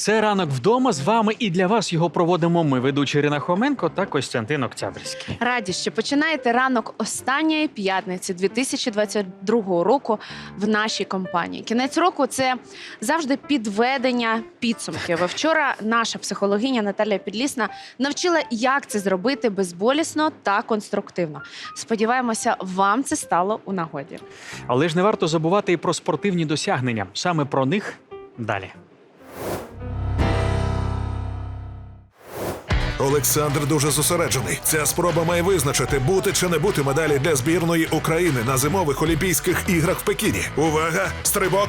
Це ранок вдома. З вами і для вас його проводимо ми, ведучі Ірина Хоменко та Костянтин Октябрьський. Раді, що починаєте ранок останньої п'ятниці 2022 року в нашій компанії. Кінець року це завжди підведення підсумків. Вчора наша психологиня Наталя Підлісна навчила, як це зробити безболісно та конструктивно. Сподіваємося, вам це стало у нагоді. Але ж не варто забувати і про спортивні досягнення. Саме про них далі. Олександр дуже зосереджений. Ця спроба має визначити, бути чи не бути медалі для збірної України на зимових Олімпійських іграх в Пекіні. Увага! Стрибок!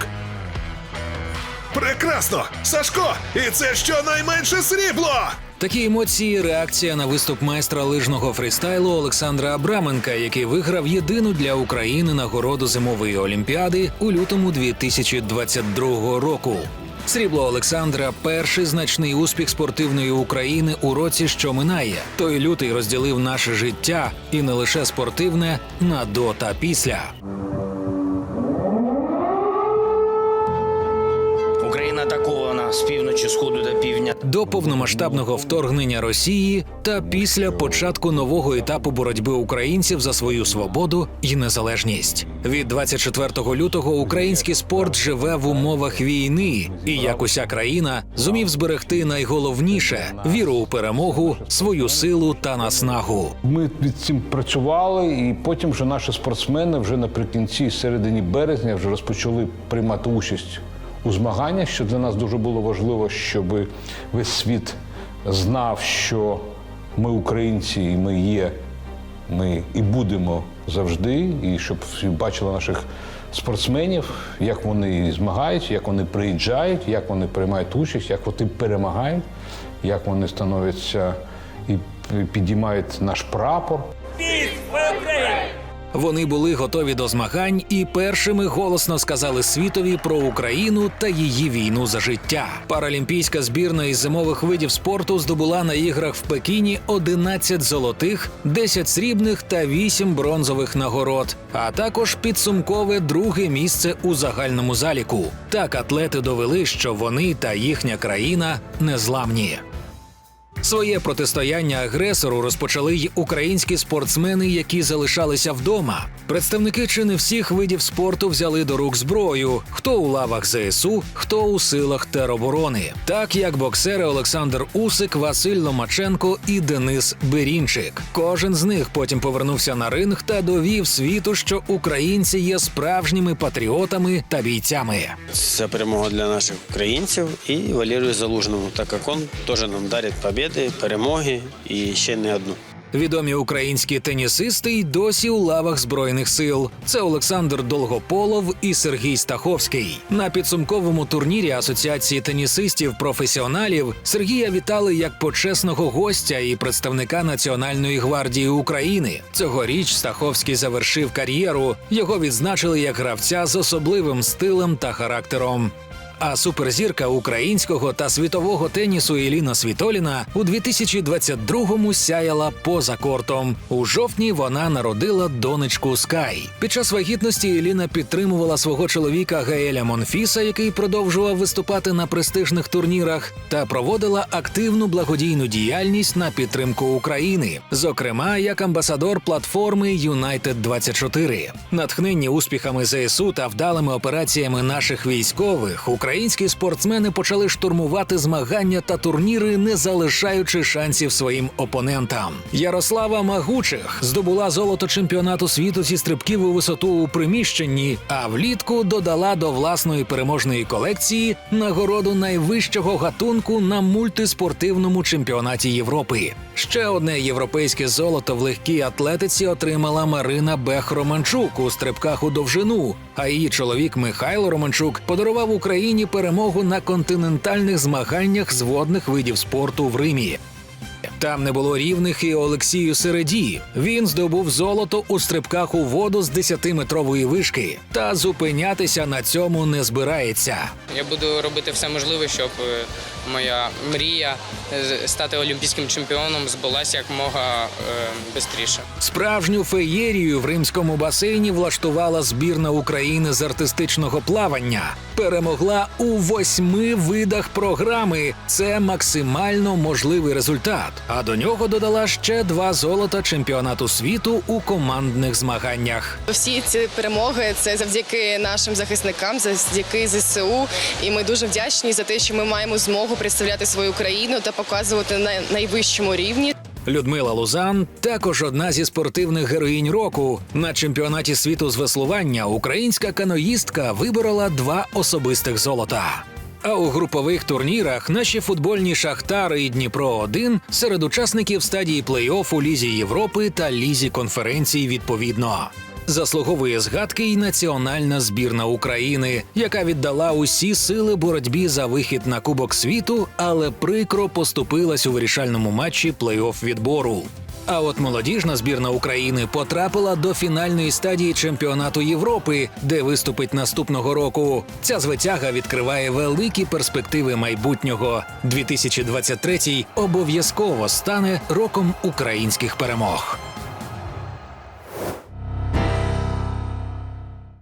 Прекрасно! Сашко! І це щонайменше срібло! Такі емоції реакція на виступ майстра лижного фрістайлу Олександра Абраменка, який виграв єдину для України нагороду зимової олімпіади у лютому 2022 року. Срібло Олександра перший значний успіх спортивної України у році, що минає. Той лютий розділив наше життя і не лише спортивне на до та після. З півночі, сходу до півдня. до повномасштабного вторгнення Росії та після початку нового етапу боротьби українців за свою свободу і незалежність. Від 24 лютого український спорт живе в умовах війни, і як уся країна зумів зберегти найголовніше віру у перемогу, свою силу та наснагу. Ми від цим працювали, і потім вже наші спортсмени вже наприкінці, середині березня, вже розпочали приймати участь у змаганнях, що для нас дуже було важливо, щоб весь світ знав, що ми українці, і ми є, ми і будемо завжди, і щоб всі бачили наших спортсменів, як вони змагаються, як вони приїжджають, як вони приймають участь, як вони перемагають, як вони становляться і підіймають наш прапор. Вони були готові до змагань і першими голосно сказали світові про Україну та її війну за життя. Паралімпійська збірна із зимових видів спорту здобула на іграх в Пекіні 11 золотих, 10 срібних та 8 бронзових нагород, а також підсумкове друге місце у загальному заліку. Так атлети довели, що вони та їхня країна незламні. Своє протистояння агресору розпочали й українські спортсмени, які залишалися вдома. Представники чи не всіх видів спорту взяли до рук зброю: хто у лавах ЗСУ, хто у силах тероборони, так як боксери Олександр Усик, Василь Ломаченко і Денис Берінчик. Кожен з них потім повернувся на ринг та довів світу, що українці є справжніми патріотами та бійцями. Це перемога для наших українців і Валерію Залужному, так як він теж нам дарить побіди, перемоги і ще не одну. Відомі українські тенісисти й досі у лавах збройних сил. Це Олександр Долгополов і Сергій Стаховський. На підсумковому турнірі Асоціації тенісистів професіоналів Сергія вітали як почесного гостя і представника Національної гвардії України. Цьогоріч Стаховський завершив кар'єру. Його відзначили як гравця з особливим стилем та характером. А суперзірка українського та світового тенісу Еліна Світоліна у 2022-му сяяла поза кортом. У жовтні вона народила донечку Скай. Під час вагітності Еліна підтримувала свого чоловіка Гаеля Монфіса, який продовжував виступати на престижних турнірах, та проводила активну благодійну діяльність на підтримку України, зокрема як амбасадор платформи United 24 Натхненні успіхами ЗСУ та вдалими операціями наших військових, українські спортсмени почали штурмувати змагання та турніри, не залишаючи шансів своїм опонентам. Ярослава Магучих здобула золото чемпіонату світу зі стрибків у висоту у приміщенні, а влітку додала до власної переможної колекції нагороду найвищого гатунку на мультиспортивному чемпіонаті Європи. Ще одне європейське золото в легкій атлетиці отримала Марина Бех Романчук у стрибках у довжину. А її чоловік Михайло Романчук подарував Україні перемогу на континентальних змаганнях з водних видів спорту в Римі. Там не було рівних і Олексію Середі. Він здобув золото у стрибках у воду з 10-метрової вишки та зупинятися на цьому не збирається. Я буду робити все можливе, щоб е, моя мрія е, стати олімпійським чемпіоном збулася якмога е, швидше. Справжню феєрію в римському басейні влаштувала збірна України з артистичного плавання. Перемогла у восьми видах програми. Це максимально можливий результат. А до нього додала ще два золота чемпіонату світу у командних змаганнях. Всі ці перемоги це завдяки нашим захисникам, завдяки ЗСУ. І ми дуже вдячні за те, що ми маємо змогу представляти свою країну та показувати на найвищому рівні. Людмила Лузан також одна зі спортивних героїнь року. На чемпіонаті світу з веслування українська каноїстка виборола два особистих золота. А у групових турнірах наші футбольні Шахтари і Дніпро 1 серед учасників стадії плей-офф у Лізі Європи та Лізі конференцій відповідно. Заслуговує згадки й національна збірна України, яка віддала усі сили боротьбі за вихід на Кубок світу, але прикро поступилась у вирішальному матчі плей-офф відбору. А от молодіжна збірна України потрапила до фінальної стадії чемпіонату Європи, де виступить наступного року. Ця звитяга відкриває великі перспективи майбутнього. 2023 обов'язково стане роком українських перемог.